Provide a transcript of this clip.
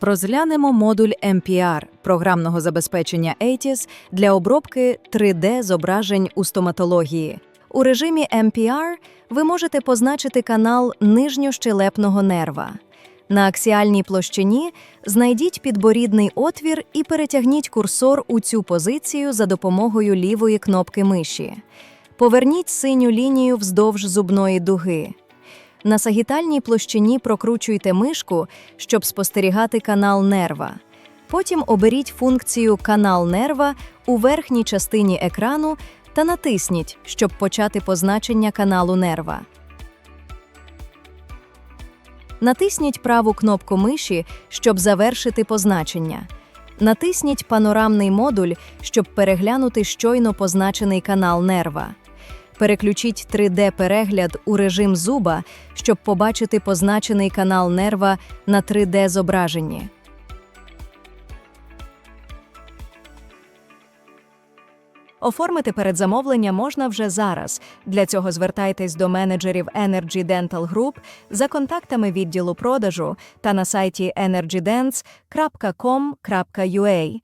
Розглянемо модуль MPR програмного забезпечення ATIS для обробки 3D-зображень у стоматології. У режимі MPR ви можете позначити канал нижньощелепного нерва. На аксіальній площині знайдіть підборідний отвір і перетягніть курсор у цю позицію за допомогою лівої кнопки миші. Поверніть синю лінію вздовж зубної дуги. На сагітальній площині прокручуйте мишку, щоб спостерігати канал нерва. Потім оберіть функцію Канал нерва у верхній частині екрану та натисніть, щоб почати позначення каналу нерва. Натисніть праву кнопку миші, щоб завершити позначення. Натисніть панорамний модуль, щоб переглянути щойно позначений канал нерва. Переключіть 3D-перегляд у режим зуба, щоб побачити позначений канал нерва на 3D-зображенні. Оформити передзамовлення можна вже зараз. Для цього звертайтесь до менеджерів Energy Dental Group за контактами відділу продажу та на сайті energydents.com.ua.